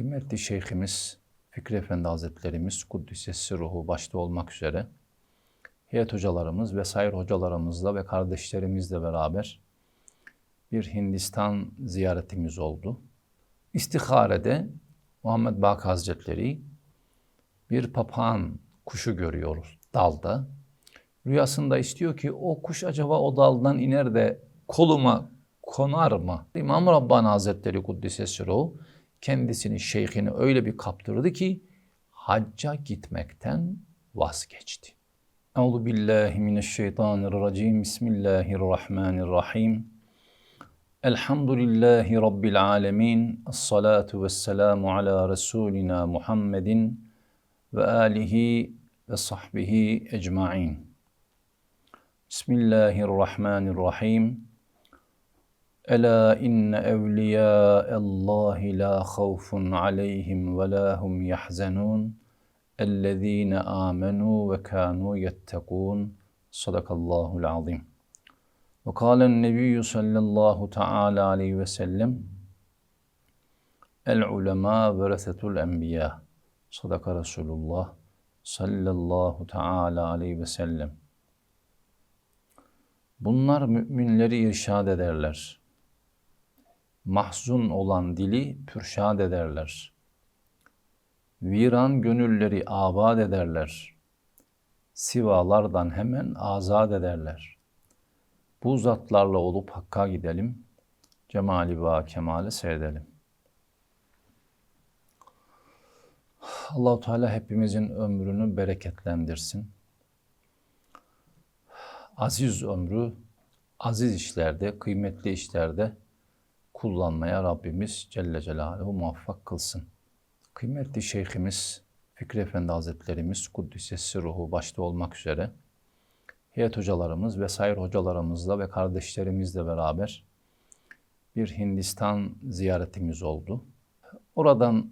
Kıymetli Şeyhimiz Fikri Efendi Hazretlerimiz Kuddisesi Ruhu başta olmak üzere heyet hocalarımız vesaire hocalarımızla ve kardeşlerimizle beraber bir Hindistan ziyaretimiz oldu. İstiharede Muhammed Baki Hazretleri bir papağan kuşu görüyor dalda. Rüyasında istiyor ki o kuş acaba o daldan iner de koluma konar mı? İmam Rabbani Hazretleri Kuddisesi Ruhu kendisini şeyhini öyle bir kaptırdı ki hacca gitmekten vazgeçti. Euzu billahi mineşşeytanirracim. Bismillahirrahmanirrahim. Elhamdülillahi rabbil alamin. Essalatu vesselamu ala resulina Muhammedin ve alihi ve sahbihi ecmaîn. Bismillahirrahmanirrahim. Ela inne evliyâ'ellâhi lâ havfun aleyhim ve lâ hum yahzenûn. Ellezîne âmenû ve kânû yettekûn. Sadakallâhul azim. Ve kâlen nebiyyü sallallahu teâlâ aleyhi ve sellem. El ulemâ veresetul enbiyâ. Sadaka Resulullah sallallahu teâlâ aleyhi ve sellem. Bunlar müminleri irşad ederler mahzun olan dili pürşad ederler. Viran gönülleri abad ederler. Sivalardan hemen azad ederler. Bu zatlarla olup Hakk'a gidelim. Cemali ve kemali seyredelim. Allahu Teala hepimizin ömrünü bereketlendirsin. Aziz ömrü, aziz işlerde, kıymetli işlerde kullanmaya Rabbimiz Celle Celaluhu muvaffak kılsın. Kıymetli Şeyhimiz Fikri Efendi Hazretlerimiz Kuddisesi Ruhu başta olmak üzere heyet hocalarımız vesaire hocalarımızla ve kardeşlerimizle beraber bir Hindistan ziyaretimiz oldu. Oradan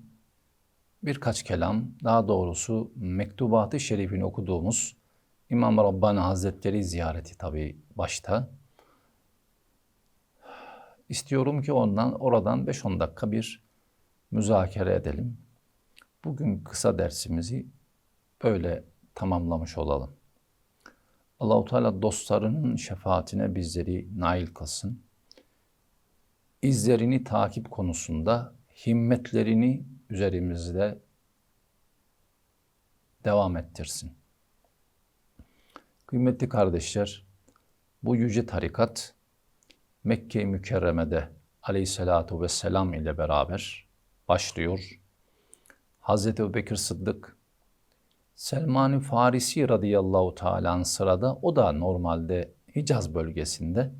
birkaç kelam, daha doğrusu Mektubat-ı Şerif'ini okuduğumuz İmam Rabbani Hazretleri ziyareti tabi başta. İstiyorum ki ondan oradan 5-10 dakika bir müzakere edelim. Bugün kısa dersimizi böyle tamamlamış olalım. Allahu Teala dostlarının şefaatine bizleri nail kılsın. İzlerini takip konusunda himmetlerini üzerimizde devam ettirsin. Kıymetli kardeşler, bu yüce tarikat Mekke-i Mükerreme'de aleyhissalatu vesselam ile beraber başlıyor. Hazreti Ebubekir Sıddık, Selman-ı Farisi radıyallahu teala sırada o da normalde Hicaz bölgesinde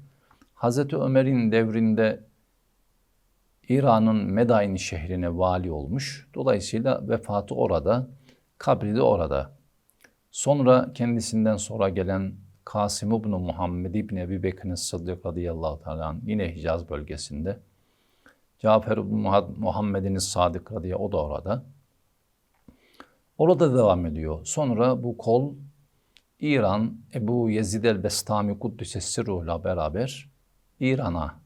Hazreti Ömer'in devrinde İran'ın Medain şehrine vali olmuş. Dolayısıyla vefatı orada, kabri de orada. Sonra kendisinden sonra gelen Kasım ibn Muhammed ibn Ebi Bekir'in Sıddık radıyallahu teala yine Hicaz bölgesinde. Cafer ibn Muhammed'in Sadık radıyallahu o da orada. Orada devam ediyor. Sonra bu kol İran Ebu Yezid el-Bestami Kuddüsesi ruhla beraber İran'a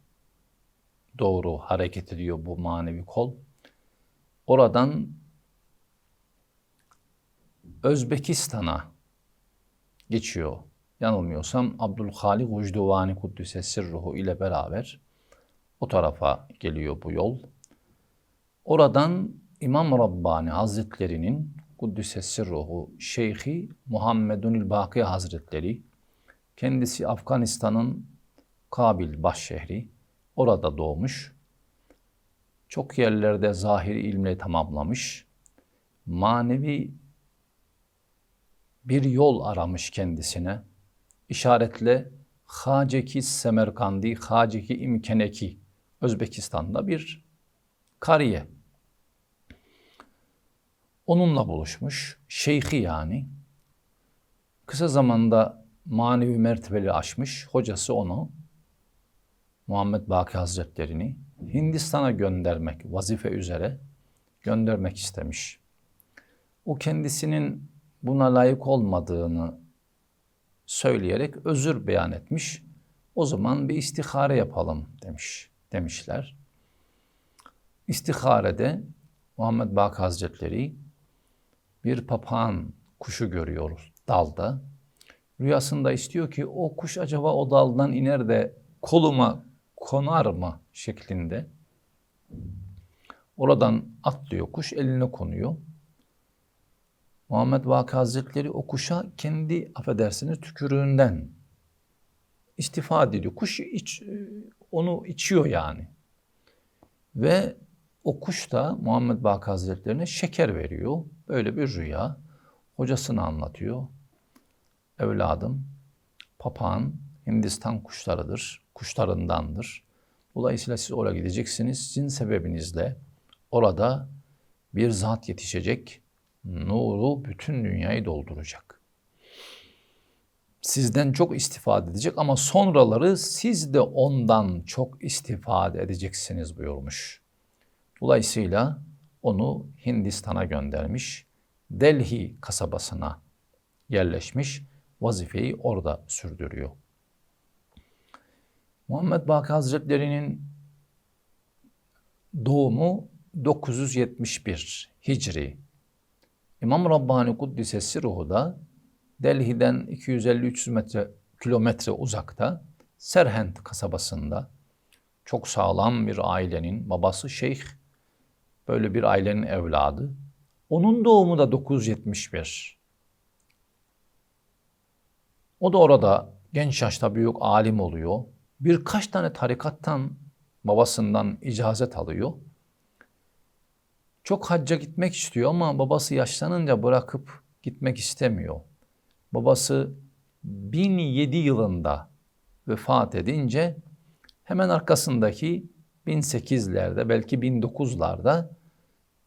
doğru hareket ediyor bu manevi kol. Oradan Özbekistan'a geçiyor yanılmıyorsam Abdülhalik Ucduvani Kuddüse Sirruhu ile beraber o tarafa geliyor bu yol. Oradan İmam Rabbani Hazretlerinin Kuddüse Sirruhu Şeyhi Muhammedunil Baki Hazretleri kendisi Afganistan'ın Kabil başşehri orada doğmuş. Çok yerlerde zahiri ilmle tamamlamış. Manevi bir yol aramış kendisine işaretle Haceki Semerkandi, Haceki İmkeneki Özbekistan'da bir kariye. Onunla buluşmuş, şeyhi yani. Kısa zamanda manevi mertebeli aşmış, hocası onu, Muhammed Baki Hazretlerini Hindistan'a göndermek, vazife üzere göndermek istemiş. O kendisinin buna layık olmadığını söyleyerek özür beyan etmiş. O zaman bir istihare yapalım demiş demişler. İstiharede Muhammed Baki Hazretleri bir papağan kuşu görüyor dalda. Rüyasında istiyor ki o kuş acaba o daldan iner de koluma konar mı şeklinde. Oradan atlıyor kuş eline konuyor. Muhammed Vaki Hazretleri o kuşa kendi affedersiniz tükürüğünden istifade ediyor. Kuş iç, onu içiyor yani. Ve o kuş da Muhammed Baki Hazretlerine şeker veriyor. Böyle bir rüya. Hocasını anlatıyor. Evladım, papağan Hindistan kuşlarıdır, kuşlarındandır. Dolayısıyla siz oraya gideceksiniz. Sizin sebebinizle orada bir zat yetişecek. Nuru bütün dünyayı dolduracak. Sizden çok istifade edecek ama sonraları siz de ondan çok istifade edeceksiniz buyurmuş. Dolayısıyla onu Hindistan'a göndermiş. Delhi kasabasına yerleşmiş. Vazifeyi orada sürdürüyor. Muhammed Baki Hazretleri'nin doğumu 971 Hicri. İmam Rabbani Kuddisesi Ruhu da Delhi'den 250-300 metre kilometre uzakta Serhent kasabasında çok sağlam bir ailenin babası şeyh böyle bir ailenin evladı. Onun doğumu da 971. O da orada genç yaşta büyük alim oluyor. Birkaç tane tarikattan babasından icazet alıyor. Çok hacca gitmek istiyor ama babası yaşlanınca bırakıp gitmek istemiyor. Babası 1007 yılında vefat edince hemen arkasındaki 1008'lerde belki 1009'larda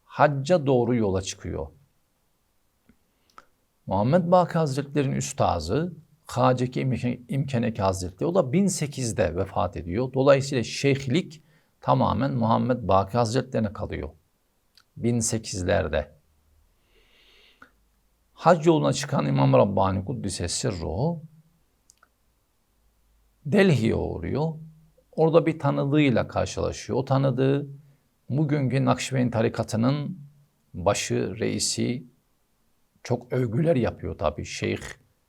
hacca doğru yola çıkıyor. Muhammed Baki Hazretleri'nin üstazı Haceki İmkeneki Hazretleri o da 1008'de vefat ediyor. Dolayısıyla şeyhlik tamamen Muhammed Baki Hazretlerine kalıyor. 1008'lerde. Hac yoluna çıkan İmam Rabbani Kuddise Sirruhu Delhi'ye uğruyor. Orada bir tanıdığıyla karşılaşıyor. O tanıdığı bugünkü Nakşibend tarikatının başı, reisi çok övgüler yapıyor tabii şeyh,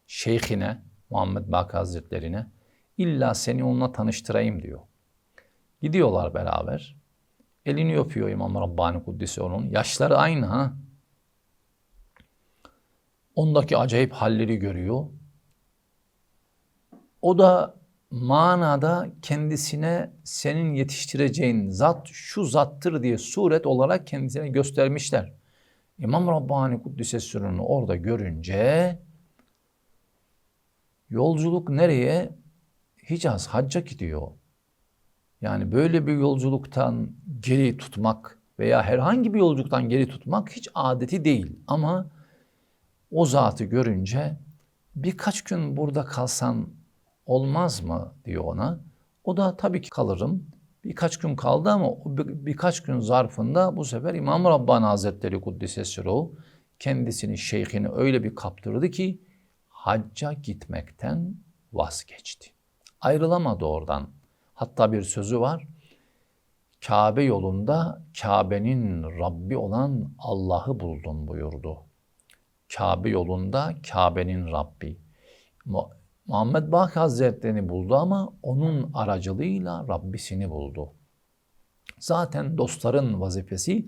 şeyhine, Muhammed Baki Hazretlerine. İlla seni onunla tanıştırayım diyor. Gidiyorlar beraber. Elini öpüyor İmam Rabbani Kuddisi onun. Yaşları aynı ha. Ondaki acayip halleri görüyor. O da manada kendisine senin yetiştireceğin zat şu zattır diye suret olarak kendisine göstermişler. İmam Rabbani Kuddise Sürünü orada görünce yolculuk nereye? Hicaz, hacca gidiyor. Yani böyle bir yolculuktan geri tutmak veya herhangi bir yolculuktan geri tutmak hiç adeti değil. Ama o zatı görünce birkaç gün burada kalsan olmaz mı diyor ona. O da tabii ki kalırım. Birkaç gün kaldı ama bir, birkaç gün zarfında bu sefer İmam Rabbani Hazretleri Kuddisesi Ruh kendisini, şeyhini öyle bir kaptırdı ki hacca gitmekten vazgeçti. Ayrılamadı oradan. Hatta bir sözü var. Kabe yolunda Kabe'nin Rabbi olan Allah'ı buldum buyurdu. Kabe yolunda Kabe'nin Rabbi. Muhammed Baki Hazretlerini buldu ama onun aracılığıyla Rabbisini buldu. Zaten dostların vazifesi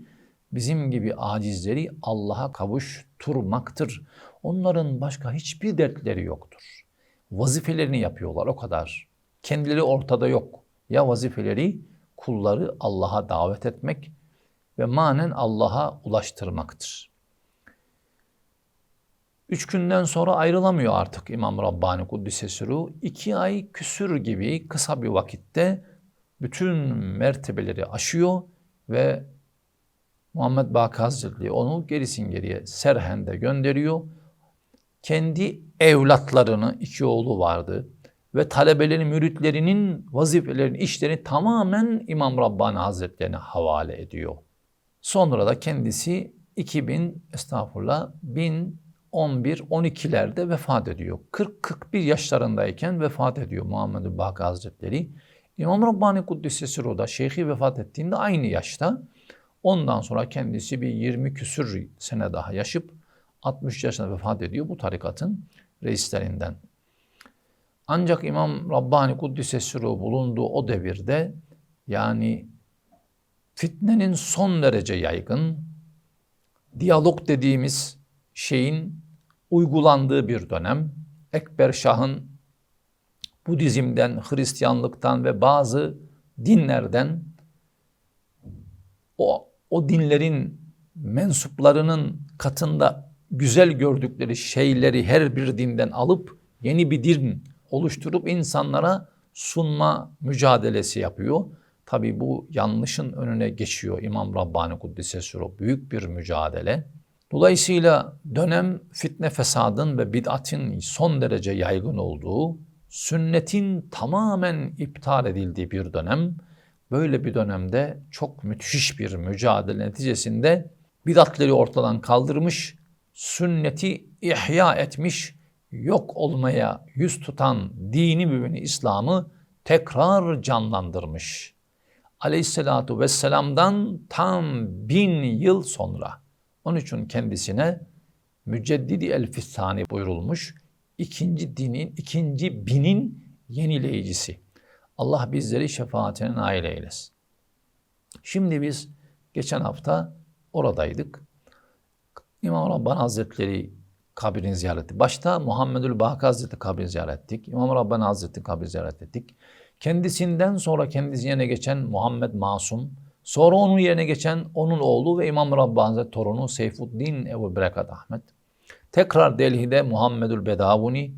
bizim gibi acizleri Allah'a kavuşturmaktır. Onların başka hiçbir dertleri yoktur. Vazifelerini yapıyorlar o kadar. Kendileri ortada yok. Ya vazifeleri kulları Allah'a davet etmek ve manen Allah'a ulaştırmaktır. Üç günden sonra ayrılamıyor artık İmam Rabbani Kuddisesi Ruh. İki ay küsür gibi kısa bir vakitte bütün mertebeleri aşıyor ve Muhammed Baki Hazretleri onu gerisin geriye Serhen'de gönderiyor. Kendi evlatlarını, iki oğlu vardı ve talebelerin, müritlerinin vazifelerini, işlerini tamamen İmam Rabbani Hazretlerine havale ediyor. Sonra da kendisi 2000 estağfurullah 1011-12'lerde vefat ediyor. 40-41 yaşlarındayken vefat ediyor Muhammed Baki Hazretleri. İmam Rabbani Kuddisesi Roda Şeyhi vefat ettiğinde aynı yaşta Ondan sonra kendisi bir 20 küsür sene daha yaşıp 60 yaşında vefat ediyor bu tarikatın reislerinden. Ancak İmam Rabbani Kuddise bulunduğu o devirde yani fitnenin son derece yaygın, diyalog dediğimiz şeyin uygulandığı bir dönem. Ekber Şah'ın Budizm'den, Hristiyanlıktan ve bazı dinlerden o, o dinlerin mensuplarının katında güzel gördükleri şeyleri her bir dinden alıp yeni bir din oluşturup insanlara sunma mücadelesi yapıyor. Tabi bu yanlışın önüne geçiyor İmam Rabbani Kuddise Sürü. Büyük bir mücadele. Dolayısıyla dönem fitne fesadın ve bid'atin son derece yaygın olduğu, sünnetin tamamen iptal edildiği bir dönem. Böyle bir dönemde çok müthiş bir mücadele neticesinde bidatleri ortadan kaldırmış, sünneti ihya etmiş, yok olmaya yüz tutan dini mübini İslam'ı tekrar canlandırmış. Aleyhisselatu vesselam'dan tam bin yıl sonra. Onun için kendisine müceddidi el fistani buyurulmuş. ikinci dinin, ikinci binin yenileyicisi. Allah bizleri şefaatine nail eylesin. Şimdi biz geçen hafta oradaydık. İmam Rabbani Hazretleri kabrini ziyaret Başta Muhammedül Baki Hazretleri kabrini ziyaret ettik. İmam Rabbani Hazretleri kabrini ziyaret ettik. Kendisinden sonra kendisi yerine geçen Muhammed Masum, sonra onun yerine geçen onun oğlu ve İmam Rabbani Hazretleri torunu Seyfuddin Ebu Berekat Ahmet. Tekrar Delhi'de Muhammedül Bedavuni,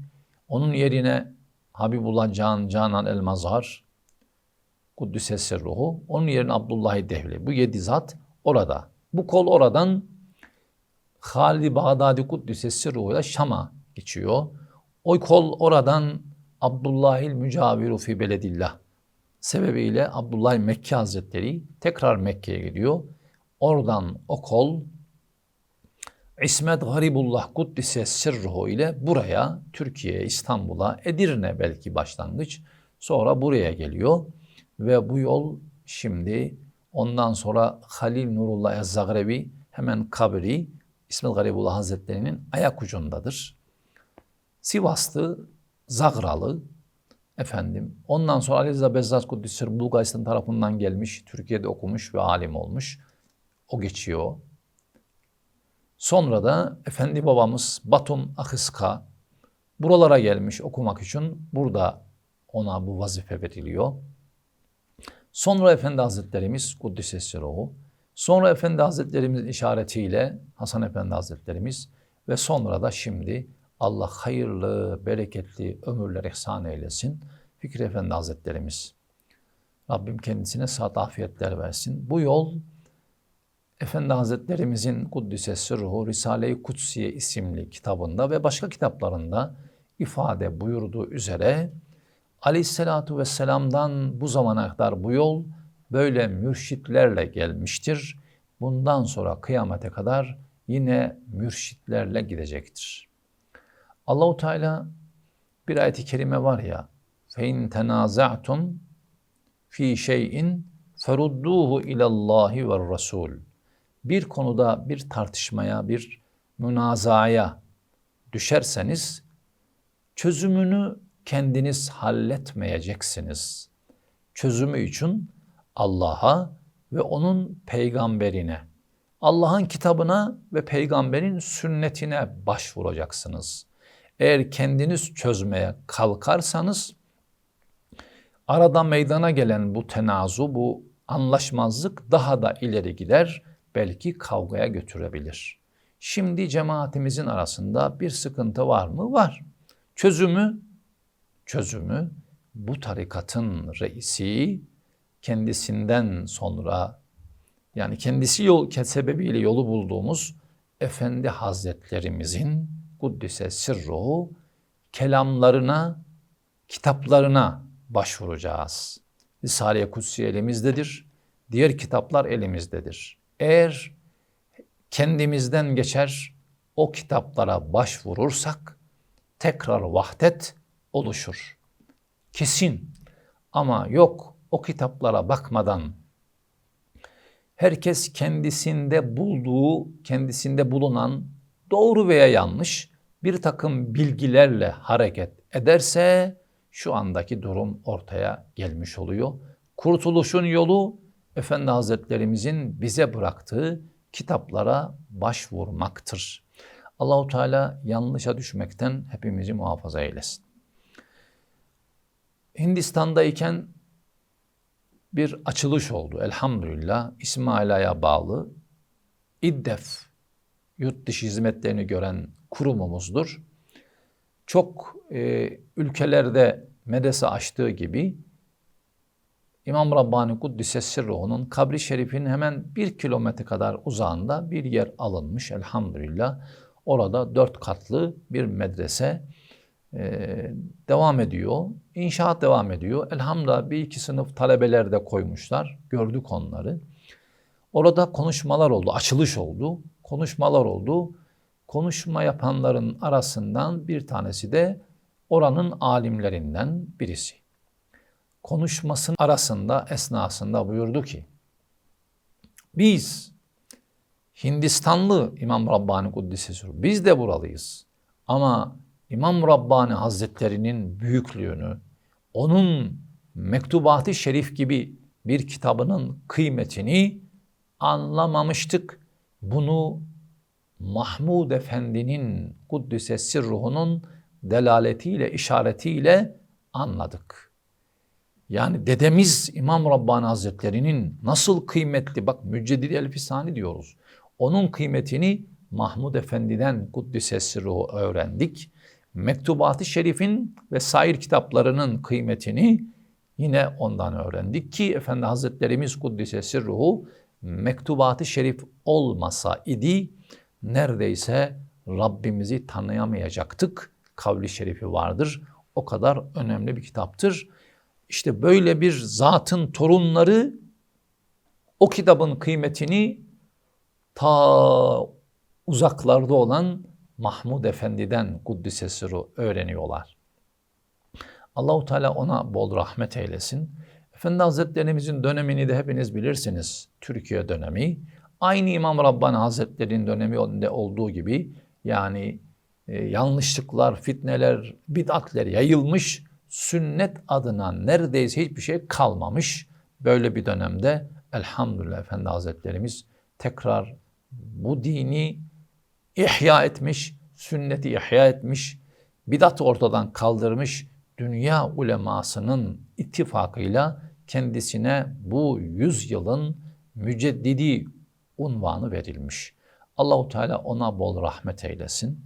onun yerine Habibullah Can Canan El Mazhar, Kuddüses Ruhu, onun yerine Abdullah Dehli. Bu yedi zat orada. Bu kol oradan Halid Bağdadi Kuddüsesi ruhuyla Şam'a geçiyor. O kol oradan Abdullahil Mücaviru fi Beledillah sebebiyle Abdullah Mekke Hazretleri tekrar Mekke'ye gidiyor. Oradan o kol İsmet Garibullah Kuddise Sirruhu ile buraya, Türkiye'ye, İstanbul'a, Edirne belki başlangıç. Sonra buraya geliyor ve bu yol şimdi ondan sonra Halil Nurullah Zagrebi hemen kabri İsmet Garibullah Hazretleri'nin ayak ucundadır. Sivaslı, Zagralı, efendim. Ondan sonra Ali Rıza Bezzat Kuddisir Bulgaristan tarafından gelmiş, Türkiye'de okumuş ve alim olmuş. O geçiyor. Sonra da Efendi babamız Batum Akıska buralara gelmiş okumak için burada ona bu vazife veriliyor. Sonra Efendi Hazretlerimiz Kuddisesi Ruhu Sonra Efendi Hazretlerimizin işaretiyle Hasan Efendi Hazretlerimiz ve sonra da şimdi Allah hayırlı, bereketli ömürler ihsan eylesin. Fikri Efendi Hazretlerimiz. Rabbim kendisine saat afiyetler versin. Bu yol Efendi Hazretlerimizin Kuddise Ruhu Risale-i Kutsiye isimli kitabında ve başka kitaplarında ifade buyurduğu üzere Aleyhisselatu Vesselam'dan bu zamana kadar bu yol böyle mürşitlerle gelmiştir. Bundan sonra kıyamete kadar yine mürşitlerle gidecektir. Allahu Teala bir ayet-i kerime var ya fein tenaza'tum fi şeyin ferudduhu ilallahi ve rasul. Bir konuda bir tartışmaya, bir münazaya düşerseniz çözümünü kendiniz halletmeyeceksiniz. Çözümü için Allah'a ve onun peygamberine, Allah'ın kitabına ve peygamberin sünnetine başvuracaksınız. Eğer kendiniz çözmeye kalkarsanız arada meydana gelen bu tenazu, bu anlaşmazlık daha da ileri gider, belki kavgaya götürebilir. Şimdi cemaatimizin arasında bir sıkıntı var mı? Var. Çözümü, çözümü bu tarikatın reisi kendisinden sonra yani kendisi yol sebebiyle yolu bulduğumuz Efendi Hazretlerimizin Kuddise Sirruhu kelamlarına, kitaplarına başvuracağız. Risale-i Kutsi elimizdedir. Diğer kitaplar elimizdedir. Eğer kendimizden geçer o kitaplara başvurursak tekrar vahdet oluşur. Kesin. Ama yok o kitaplara bakmadan herkes kendisinde bulduğu, kendisinde bulunan doğru veya yanlış bir takım bilgilerle hareket ederse şu andaki durum ortaya gelmiş oluyor. Kurtuluşun yolu Efendi Hazretlerimizin bize bıraktığı kitaplara başvurmaktır. Allahu Teala yanlışa düşmekten hepimizi muhafaza eylesin. Hindistan'dayken bir açılış oldu elhamdülillah. İsmaila'ya bağlı İddef yurt dışı hizmetlerini gören kurumumuzdur. Çok e, ülkelerde medrese açtığı gibi İmam Rabbani Kuddise Sirruhu'nun kabri şerifinin hemen bir kilometre kadar uzağında bir yer alınmış elhamdülillah. Orada dört katlı bir medrese e, devam ediyor. İnşaat devam ediyor. Elhamdülillah bir iki sınıf talebeler de koymuşlar. Gördük onları. Orada konuşmalar oldu, açılış oldu. Konuşmalar oldu. Konuşma yapanların arasından bir tanesi de oranın alimlerinden birisi. Konuşmasının arasında, esnasında buyurdu ki, biz Hindistanlı İmam Rabbani Kuddisesi biz de buralıyız. Ama İmam Rabbani Hazretlerinin büyüklüğünü, onun Mektubat-ı Şerif gibi bir kitabının kıymetini anlamamıştık. Bunu Mahmud Efendi'nin Kuddisesi ruhunun delaletiyle, işaretiyle anladık. Yani dedemiz İmam Rabbani Hazretleri'nin nasıl kıymetli, bak Müccedid Elfisani diyoruz. Onun kıymetini Mahmud Efendi'den Kuddisesi ruhu öğrendik. Mektubat-ı Şerif'in ve sair kitaplarının kıymetini yine ondan öğrendik ki Efendi Hazretlerimiz Kuddisesi ruhu Mektubat-ı Şerif olmasa idi neredeyse Rabbimizi tanıyamayacaktık. Kavli şerifi vardır. O kadar önemli bir kitaptır. İşte böyle bir zatın torunları o kitabın kıymetini ta uzaklarda olan Mahmud Efendi'den Kuddise Sırrı öğreniyorlar. Allahu Teala ona bol rahmet eylesin. Efendi Hazretlerimizin dönemini de hepiniz bilirsiniz. Türkiye dönemi. Aynı İmam Rabbani Hazretleri'nin döneminde olduğu gibi yani e, yanlışlıklar, fitneler, bid'atler yayılmış. Sünnet adına neredeyse hiçbir şey kalmamış. Böyle bir dönemde elhamdülillah Efendi Hazretlerimiz tekrar bu dini ihya etmiş, sünneti ihya etmiş, bidat ortadan kaldırmış, dünya ulemasının ittifakıyla kendisine bu yüzyılın müceddidi unvanı verilmiş. Allahu Teala ona bol rahmet eylesin.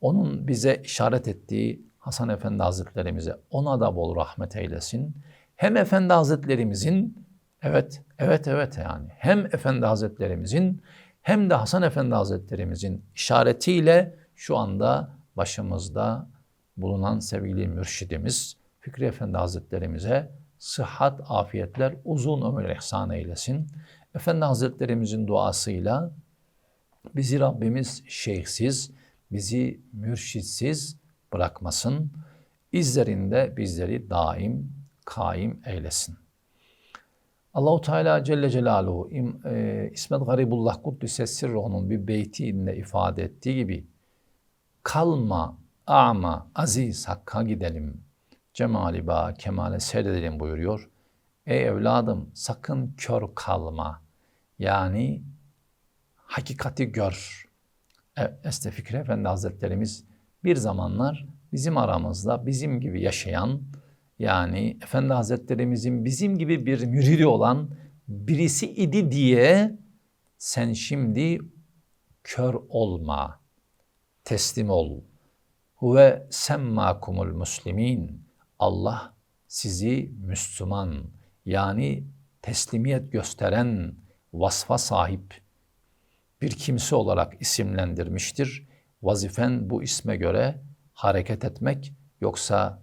Onun bize işaret ettiği Hasan Efendi Hazretlerimize ona da bol rahmet eylesin. Hem Efendi Hazretlerimizin evet evet evet yani hem Efendi Hazretlerimizin hem de Hasan Efendi Hazretlerimizin işaretiyle şu anda başımızda bulunan sevgili mürşidimiz Fikri Efendi Hazretlerimize sıhhat, afiyetler, uzun ömür ihsan eylesin. Efendi Hazretlerimizin duasıyla bizi Rabbimiz şeyhsiz, bizi mürşitsiz bırakmasın. İzlerinde bizleri daim, kaim eylesin. Allahu Teala Celle Celaluhu e, İsmet Garibullah Kuddise Sirruhu'nun bir beytinde ifade ettiği gibi kalma ama aziz hakka gidelim. Cemali ba kemale seyredelim buyuruyor. Ey evladım sakın kör kalma. Yani hakikati gör. Evet, Este Fikri Efendi Hazretlerimiz bir zamanlar bizim aramızda bizim gibi yaşayan yani Efendi Hazretlerimizin bizim gibi bir müridi olan birisi idi diye sen şimdi kör olma, teslim ol. Huve semmakumul muslimin. Allah sizi Müslüman yani teslimiyet gösteren vasfa sahip bir kimse olarak isimlendirmiştir. Vazifen bu isme göre hareket etmek yoksa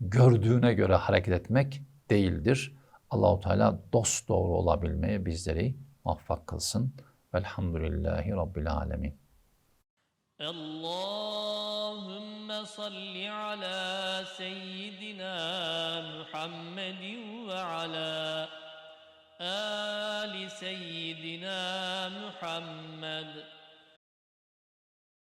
gördüğüne göre hareket etmek değildir. Allahu Teala dost doğru olabilmeye bizleri muvaffak kılsın. Velhamdülillahi Rabbil Alemin. Allahümme salli ala seyyidina Muhammedin ve ala ali seyyidina Muhammed.